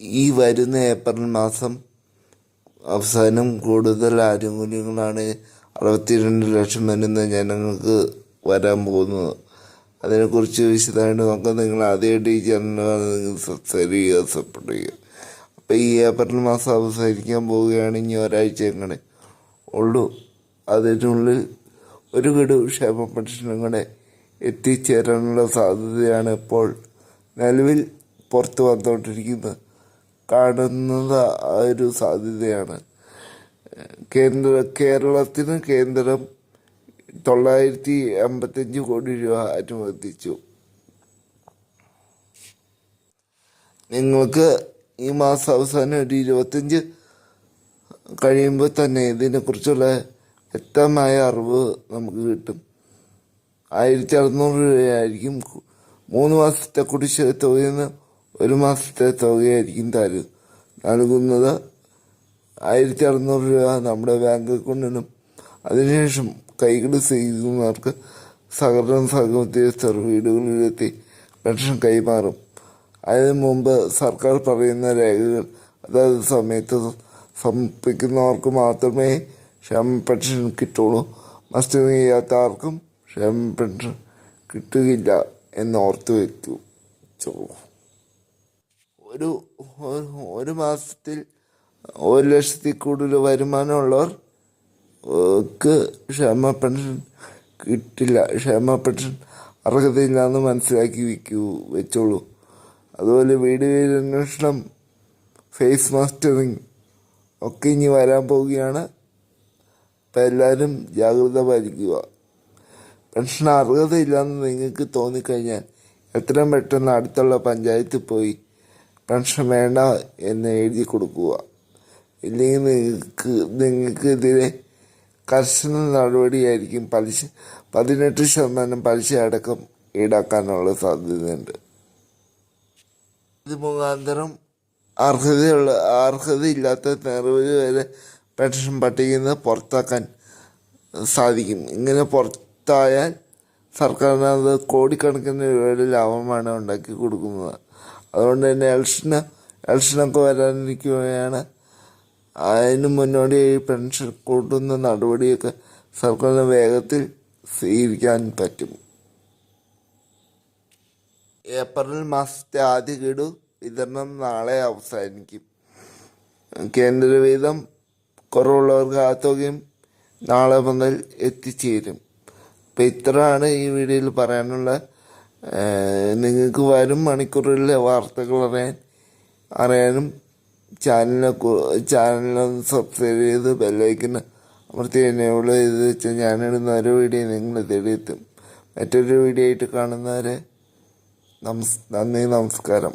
ഈ വരുന്ന ഏപ്രിൽ മാസം അവസാനം കൂടുതൽ ആനുകൂല്യങ്ങളാണ് അറുപത്തിരണ്ട് ലക്ഷം വരുന്ന ജനങ്ങൾക്ക് വരാൻ പോകുന്നത്. അതിനെക്കുറിച്ച് വിശദമായിട്ട് നോക്കാം നിങ്ങൾ ആദ്യമായിട്ട് ഈ നിങ്ങൾ സബ്സ്ക്രൈബ് ചെയ്യുക സപ്പോർട്ട് ചെയ്യുക. അപ്പോൾ ഈ ഏപ്രിൽ മാസം അവസാനിക്കാൻ പോവുകയാണ് ഇനി ഒരാഴ്ച എങ്ങനെ ഉള്ളൂ. അതിനുള്ളിൽ ഒരു ഗഡു ക്ഷേമ പെൻഷനും കൂടെ എത്തിച്ചേരാനുള്ള സാധ്യതയാണ് ഇപ്പോൾ നിലവിൽ പുറത്തു വന്നുകൊണ്ടിരിക്കുന്നത്. കാണുന്നത് ആ ഒരു സാധ്യതയാണ്. കേന്ദ്ര കേരളത്തിന് കേന്ദ്രം തൊള്ളായിരത്തി അമ്പത്തഞ്ച് കോടി രൂപ അനുവദിച്ചു. നിങ്ങൾക്ക് ഈ മാസം അവസാനം ഒരു ഇരുപത്തഞ്ച് കഴിയുമ്പോൾ തന്നെ ഇതിനെക്കുറിച്ചുള്ള വ്യക്തമായ അറിവ് നമുക്ക് കിട്ടും. ആയിരത്തി അറുന്നൂറ് രൂപയായിരിക്കും മൂന്ന് മാസത്തെ കുടിശ്ശിക തുകയിൽ ഒരു മാസത്തെ തുകയായിരിക്കും തരും നൽകുന്നത്. ആയിരത്തി അറുന്നൂറ് രൂപ നമ്മുടെ ബാങ്ക് അക്കൗണ്ടിനും അതിനുശേഷം കൈകൾ ചെയ്യുന്നവർക്ക് സഹകരണ സംഘ ഉദ്യോഗസ്ഥർ വീടുകളിലെത്തി പെൻഷൻ കൈമാറും. അതിനു മുമ്പ് സർക്കാർ പറയുന്ന രേഖകൾ അതായത് സമയത്ത് സമർപ്പിക്കുന്നവർക്ക് മാത്രമേ ക്ഷേമ പെൻഷൻ കിട്ടുള്ളൂ. മസ്റ്റ് ചെയ്യാത്ത ആർക്കും ക്ഷേമ പെൻഷൻ കിട്ടുകയില്ല എന്ന് ഓർത്ത് വയ്ക്കൂ ഒരു ഒരു- ഒരു മാസത്തിൽ ഒരു ലക്ഷത്തിൽ കൂടുതൽ വരുമാനമുള്ളവർക്ക് ക്ഷേമ പെൻഷൻ കിട്ടില്ല. ക്ഷേമ പെൻഷൻ അർഹതയില്ല എന്ന് മനസ്സിലാക്കി വയ്ക്കൂ വെച്ചോളൂ. അതുപോലെ വീട് വീട് അന്വേഷണം ഫേസ് മാസ്റ്ററിങ് ഒക്കെ ഇനി വരാൻ പോവുകയാണ്. അപ്പം എല്ലാവരും ജാഗ്രത പാലിക്കുക. പെൻഷൻ അർഹതയില്ലെന്ന് നിങ്ങൾക്ക് തോന്നിക്കഴിഞ്ഞാൽ എത്രയും പെട്ടെന്ന് അടുത്തുള്ള പഞ്ചായത്തിൽ പോയി പെൻഷൻ വേണ്ട എന്ന് എഴുതി കൊടുക്കുക. ഇല്ലെങ്കിൽ നിങ്ങൾക്ക് നിങ്ങൾക്കെതിരെ കർശന നടപടിയായിരിക്കും പലിശ പതിനെട്ട് ശതമാനം പലിശ അടക്കം ഈടാക്കാനുള്ള സാധ്യതയുണ്ട്. ഇത് മുഖാന്തരം അർഹതയുള്ള അർഹതയില്ലാത്ത നിരവധി വരെ പെൻഷൻ പട്ടികയിൽ നിന്ന് പുറത്താക്കാൻ സാധിക്കും. ഇങ്ങനെ പുറത്തായാൽ സർക്കാരിന് അത് കോടിക്കണക്കിന് രൂപയുടെ ലാഭമാണ് ഉണ്ടാക്കി കൊടുക്കുന്നത്. അതുകൊണ്ട് തന്നെ എലക്ഷന് എലക്ഷനൊക്കെ വരാനിരിക്കുകയാണ്. അതിന് മുന്നോടിയായി പെൻഷൻ കൂട്ടുന്ന നടപടിയൊക്കെ സർക്കാരിന് വേഗത്തിൽ സ്വീകരിക്കാൻ പറ്റും. ഏപ്രിൽ മാസത്തെ ആദ്യ ഗഡു വിതരണം നാളെ അവസാനിക്കും. കേന്ദ്ര വീതം കുറവുള്ളവർക്ക് ആ തുകയും നാളെ മുതൽ എത്തിച്ചേരും. അപ്പം ഇത്രയാണ് ഈ വീഡിയോയിൽ പറയാനുള്ള നിങ്ങൾക്ക് വരും മണിക്കൂറിലെ വാർത്തകൾ അറിയാൻ അറിയാനും ചാനലിനെ ചാനലിനൊന്ന് സബ്സ്ക്രൈബ് ചെയ്ത് ബെല്ലൈക്കുന്ന അമർത്തി എനേബിൾ ചെയ്ത് വെച്ചാൽ ഞാനിടുന്ന ഓരോ വീഡിയോ നിങ്ങൾ തേടിയെത്തും. മറ്റൊരു വീഡിയോ ആയിട്ട് കാണുന്നവരെ നമസ് നന്ദി നമസ്കാരം.